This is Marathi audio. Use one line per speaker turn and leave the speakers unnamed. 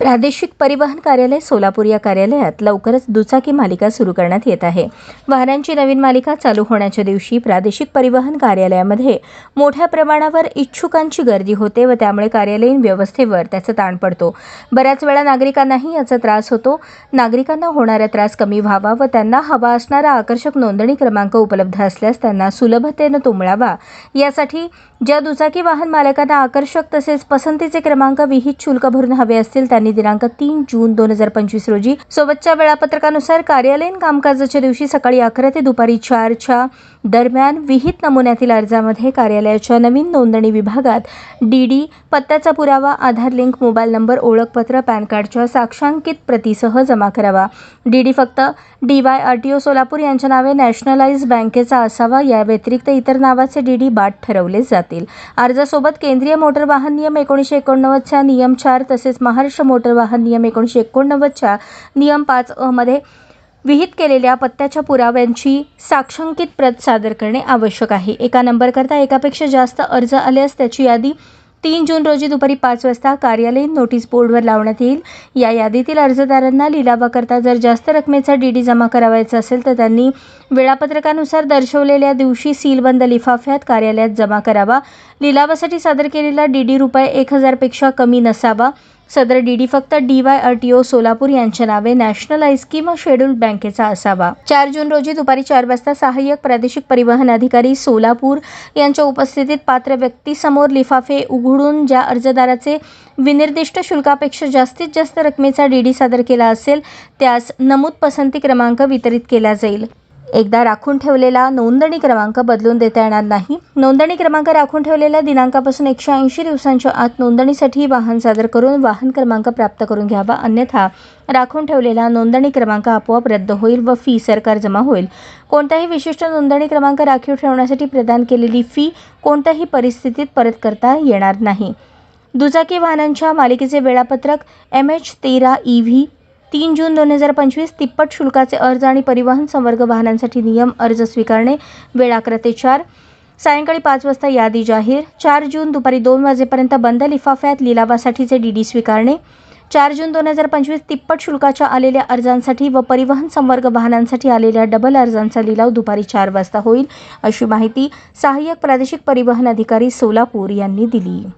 प्रादेशिक परिवहन कार्यालय सोलापूर या कार्यालयात लवकरच दुचाकी मालिका सुरू करण्यात येत आहे. वाहनांची नवीन मालिका चालू होण्याच्या दिवशी प्रादेशिक परिवहन कार्यालयामध्ये मोठ्या प्रमाणावर इच्छुकांची गर्दी होते व त्यामुळे कार्यालयीन व्यवस्थेवर त्याचा ताण पडतो. बऱ्याच वेळा नागरिकांनाही याचा त्रास होतो. नागरिकांना होणारा त्रास कमी व्हावा व त्यांना हवा असणारा आकर्षक नोंदणी क्रमांक उपलब्ध असल्यास त्यांना सुलभतेनं तो मिळावा यासाठी ज्या दुचाकी वाहन मालकांना आकर्षक तसेच पसंतीचे क्रमांक विहित शुल्क भरून हवे असतील त्यांनी दिनांक तीन जून दोन हजार पंचवीस रोजी सोबतच्या वेळापत्रकानुसार कार्यालयीन कामकाजाच्या दिवशी सकाळी अकरा ते दुपारी चारच्या दरम्यान विहित नमुन्यातील अर्जामध्ये कार्यालयाच्या नवीन नोंदणी विभागात डी डी पत्त्याचा पुरावा आधार लिंक मोबाईल नंबर ओळखपत्र पॅन कार्डच्या साक्षांकित प्रतीसह जमा करावा. डी डी फक्त D Y R T O Solapur यांच्या नावे नॅशनलाइज बँकेचा असावा या व्यतिरिक्त इतर नावाचे डी डी बाट ठरवले जातील. अर्जासोबत केंद्रीय मोटर वाहन नियम एकोणीसशे एकोणनव्वदच्या नियम चार तसेच महाराष्ट्र मोटर वाहन नियम एकोणीसशे एकोणनव्वदच्या नियम पाच मध्ये विहित केलेल्या पत्त्याच्या पुराव्यांची साक्षांकित प्रत सादर करणे आवश्यक आहे. एका नंबरकरता एकापेक्षा जास्त अर्ज आल्यास त्याची यादी तीन जून रोजी दुपारी पाच वाजता कार्यालयीन नोटीस बोर्डवर लावण्यात येईल. या यादीतील अर्जदारांना लिलावाकरता जर जास्त रकमेचा डी डी जमा करावायचा असेल तर त्यांनी वेळापत्रकानुसार दर्शवलेल्या दिवशी सीलबंद लिफाफ्यात कार्यालयात जमा करावा. लिलावासाठी सादर केलेला डी डी रुपये एक हजारपेक्षा कमी नसावा. सदर डी डी फक्त D Y R T O Solapur यांच्या नावे नॅशनलाइज किंवा शेड्यूल बँकेचा असावा. चार जून रोजी दुपारी चार वाजता सहाय्यक प्रादेशिक परिवहन अधिकारी सोलापूर यांच्या उपस्थितीत पात्र व्यक्तीसमोर लिफाफे उघडून ज्या अर्जदाराचे विनिर्दिष्ट शुल्कापेक्षा जास्तीत जास्त रकमेचा डी डी सादर केला असेल त्यास नमूद पसंती क्रमांक वितरित केला जाईल. एकदा राखून ठेवलेला नोंदणी क्रमांक बदलून देता येणार नाही. नोंदणी क्रमांक राखून ठेवलेल्या दिनांकापासून एकशे ऐंशी दिवसांच्या आत नोंदणीसाठी वाहन सादर करून वाहन क्रमांक प्राप्त करून घ्यावा. अन्यथा राखून ठेवलेला नोंदणी क्रमांक आपोआप रद्द होईल व फी सरकार जमा होईल. कोणताही विशिष्ट नोंदणी क्रमांक राखीव ठेवण्यासाठी प्रदान केलेली फी कोणत्याही परिस्थितीत परत करता येणार नाही. दुचाकी वाहनांच्या मालिकेचे वेळापत्रक एम एच तेरा ई व्ही तीन जून दोन हजार पंचवीस तिप्पट शुल्काचे अर्ज आणि परिवहन संवर्ग वाहनांसाठी नियम अर्ज स्वीकारणे. वेळ अकरा ते चार. सायंकाळी पाच वाजता यादी जाहीर. चार जून दुपारी दोन वाजेपर्यंत बंद लिफाफ्यात लिलावासाठीचे डी डी स्वीकारणे. चार जून दोन हजार पंचवीस तिप्पट शुल्काच्या आलेल्या अर्जांसाठी व परिवहन संवर्ग वाहनांसाठी आलेल्या डबल अर्जांचा लिलाव दुपारी चार वाजता होईल अशी माहिती सहाय्यक प्रादेशिक परिवहन अधिकारी सोलापूर यांनी दिली.